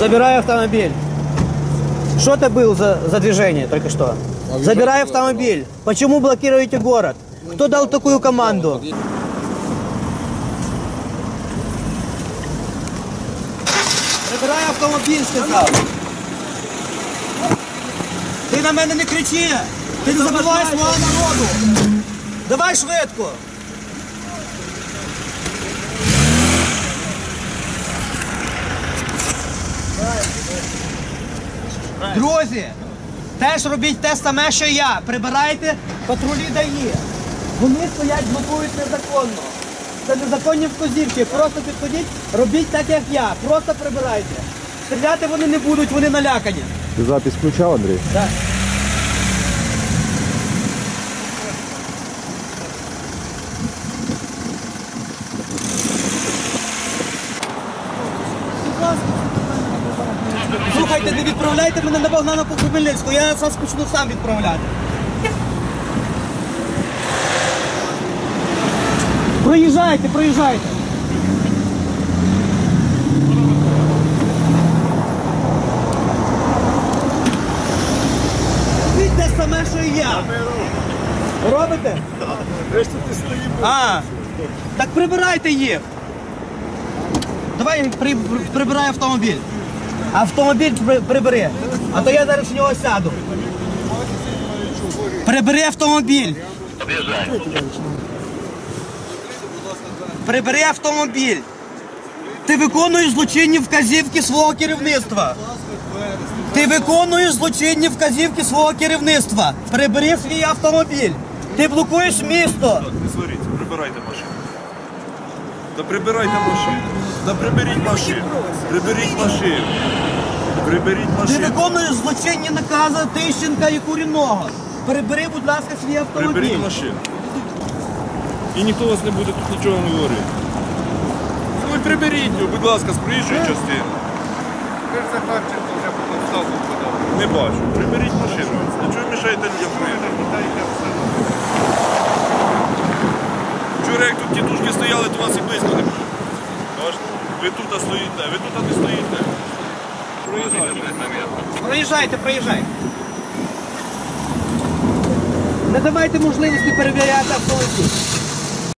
Забирай автомобиль. Что это был за, за движение только что? Забирай автомобиль. Почему блокируете город? Кто дал такую команду? Забирай автомобіль, сказав. Ти на мене не кричи! Ти не забивай свого народу! Давай швидко! Друзі, теж робіть те саме, що я. Прибирайте патрулі ДАІ. Вони стоять, блокують незаконно. Це незаконні вказівки. Просто підходіть, робіть так, як я. Просто прибирайте. Стріляти вони не будуть, вони налякані. Ти запись включав, Андрій? Так. Слухайте, не відправляйте мене на Богдана по Хмельницьку, я вас почну сам відправляти. Проїжджайте, проїжджайте. Те саме, що і я. Робите? А, так прибирайте їх. Давай при, прибирай автомобіль. Автомобіль прибери. А то я зараз в нього сяду. Прибери автомобіль. Прибери автомобіль. Ти виконуєш злочинні вказівки свого керівництва. Ти виконуєш злочинні вказівки свого керівництва. Прибери свій автомобіль. Ти блокуєш місто. Не сваріться, прибирайте машину. Та прибирайте машину. Та приберіть машину. Приберіть машину. Приберіть Ти машину. виконуєш злочинні накази Тищенка і Куріного. Прибери, будь ласка, свій автомобіль. Приберіть машину. І ніхто вас не буде тут нічого не говорити. Ну і приберіть його, будь ласка, з проїжджої частини. Не бачу. Приберіть машину. А чого ви мішаєте людям проїхати? Вчора як тут тітушки стояли, то вас і близько не було. Ви тут стоїте, ви тут не стоїте. Проїжджайте. Проїжджайте, проїжджайте. Не давайте можливості перевіряти автомобіль.